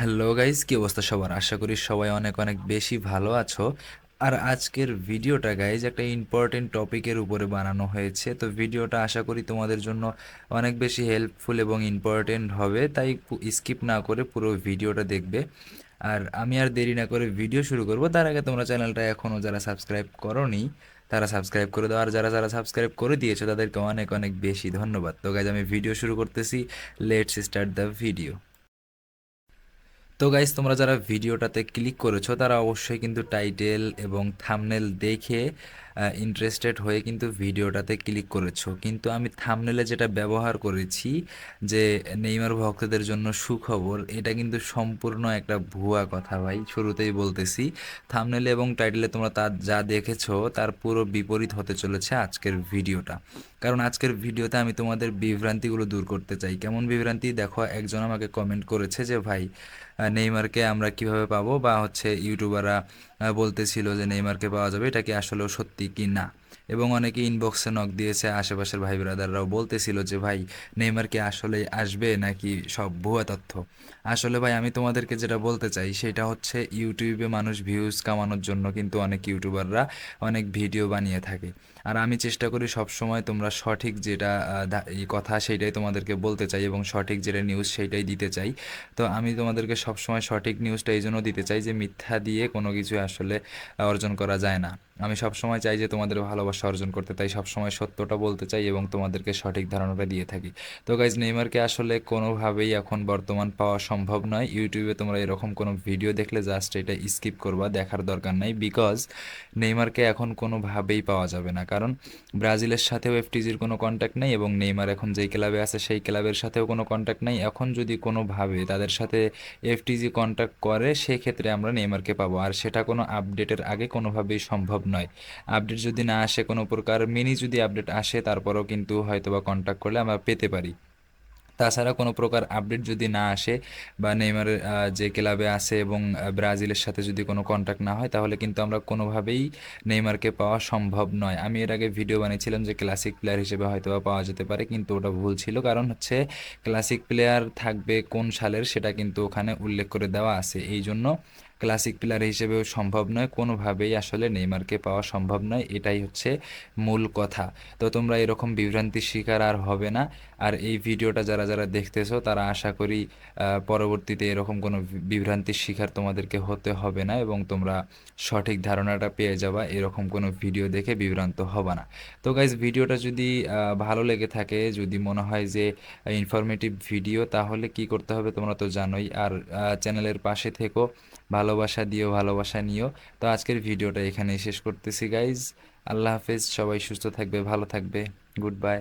Hello guys কি অবস্থা সবার? আশা করি সবাই অনেক অনেক বেশি ভালো আছো। আর আজকের ভিডিওটা গাইজ একটা ইম্পর্টেন্ট টপিকের উপরে বানানো হয়েছে। তো ভিডিওটা আশা করি তোমাদের জন্য অনেক বেশি হেল্পফুল এবং ইম্পর্টেন্ট হবে। তাই স্কিপ না করে পুরো ভিডিওটা দেখবে। আর আমি আর দেরি না করে ভিডিও শুরু করব। তার আগে তোমরা চ্যানেলটা এখনও যারা সাবস্ক্রাইব করোনি, তারা সাবস্ক্রাইব করে দাও। আর যারা যারা সাবস্ক্রাইব করে দিয়েছ, তাদেরকে অনেক অনেক বেশি ধন্যবাদ। তো গাইজ আমি ভিডিও শুরু করতেছি। লেটস স্টার্ট দ্য ভিডিও তো গাইজ তোমরা যারা ভিডিওটাতে ক্লিক করেছ তারা অবশ্যই কিন্তু টাইটেল এবং থামনেল দেখে ইন্টারেস্টেড হয়ে কিন্তু ভিডিওটাতে ক্লিক করেছ। কিন্তু আমি থামনেলে যেটা ব্যবহার করেছি, যে নেইমার ভক্তদের জন্য সুখবর, এটা কিন্তু সম্পূর্ণ একটা ভুয়া কথা ভাই, শুরুতেই বলতেছি। থামনেলে এবং টাইটেলে তোমরা তা যা দেখেছ, তার পুরো বিপরীত হতে চলেছে আজকের ভিডিওটা। কারণ আজকের ভিডিওতে আমি তোমাদের বিভ্রান্তিগুলো দূর করতে চাই। কেমন বিভ্রান্তি? দেখো, একজন আমাকে কমেন্ট করেছে যে, ভাই নেইমারকে আমরা কীভাবে পাবো? বা হচ্ছে ইউটিউবাররা বলতেছিল যে, নেইমারকে পাওয়া যাবে। এটা কি আসলেও সত্যি? কি না? এবং অনেকে ইনবক্সে নক দিয়েছে, আশেপাশের ভাই ব্রাদাররাও বলতেছিল যে, ভাই, নেইমার কি আসলে আসবে নাকি সব ভুয়া তথ্য? আসলে ভাই, আমি তোমাদেরকে যেটা বলতে চাই, সেটা হচ্ছে ইউটিউবে মানুষ ভিউজ কামানোর জন্য কিন্তু অনেক ইউটিউবাররা অনেক ভিডিও বানিয়ে থাকে। আর আমি চেষ্টা করি সব সময় তোমরা সঠিক যেটা কথা সেটাই তোমাদেরকে বলতে চাই এবং সঠিক যেটা নিউজ সেইটাই দিতে চাই। তো আমি তোমাদেরকে সব সময় সঠিক নিউজটা এই জন্য দিতে চাই যে, মিথ্যা দিয়ে কোনো কিছু আসলে অর্জন করা যায় না। আমি সব সময় চাই যে তোমাদের ভালোবাসা অর্জন করতে, তাই সব সময় সত্যটা বলতে চাই এবং তোমাদেরকে সঠিক ধারণাটা দিয়ে থাকি। তো গাইজ নেইমারকে আসলে কোনোভাবেই এখন বর্তমান পাওয়া সম্ভব নয়। ইউটিউবে তোমরা এরকম কোনো ভিডিও দেখলে জাস্ট এটা স্কিপ করবা, দেখার দরকার নাই বিকজ নেইমারকে এখন কোনোভাবেই পাওয়া যাবে না। কারণ ব্রাজিলের সাথেও এফটিজির কোনো কন্ট্যাক্ট নেই এবং নেইমার এখন যেই ক্লাবে আছে সেই ক্লাবের সাথেও কোনো কন্ট্যাক্ট নেই। এখন যদি কোনোভাবে তাদের সাথে এফটিজি কন্ট্যাক্ট করে, সেক্ষেত্রে আমরা নেইমারকে পাবো। আর সেটা কোনো আপডেটের আগে কোনোভাবেই সম্ভব নয়। আপডেট যদি না আসে কোনো প্রকার মিনি যদি আপডেট আসে তারপরেও কিন্তু হয়তো বা কন্ট্যাক্ট করলে আমরা পেতে পারি। তাছাড়া কোনো প্রকার আপডেট যদি না আসে বা নেইমারের যে ক্লাবে আছে এবং ব্রাজিলের সাথে যদি কোনো কন্ট্যাক্ট না হয়, তাহলে কিন্তু আমরা কোনোভাবেই নেইমারকে পাওয়া সম্ভব নয়। আমি এর আগে ভিডিও বানিয়েছিলাম যে ক্লাসিক প্লেয়ার হিসেবে হয়তো বা পাওয়া যেতে পারে, কিন্তু ওটা ভুল ছিল। কারণ হচ্ছে ক্লাসিক প্লেয়ার থাকবে কোন সালের সেটা কিন্তু ওখানে উল্লেখ করে দেওয়া আছে। এই জন্য ক্লাসিক প্লেয়ার হিসেবেও সম্ভব নয়, কোনোভাবেই আসলে নেইমারকে পাওয়া সম্ভব নয়, এটাই হচ্ছে মূল কথা। তো তোমরা এরকম বিভ্রান্তির শিকার আর হবে না। আর এই ভিডিওটা যারা যারা দেখতেছো, তারা আশা করি পরবর্তীতে এরকম কোনো বিভ্রান্তির শিকার তোমাদেরকে হতে হবে না এবং তোমরা সঠিক ধারণাটা পেয়ে যাবা, এরকম কোনো ভিডিও দেখে বিভ্রান্ত হবে না। তো গাইজ ভিডিওটা যদি ভালো লেগে থাকে, যদি মনে হয় যে ইনফরমেটিভ ভিডিও তাহলে কি করতে হবে তোমরা তো জানোই। আর চ্যানেলের পাশে থেকো। ভালোবাসা দিও, ভালোবাসা নিও। তো আজকের ভিডিওটা এখানেই শেষ করতেছি গাইজ আল্লাহ হাফেজ, সবাই সুস্থ থাকবে, ভালো থাকবে। Good bye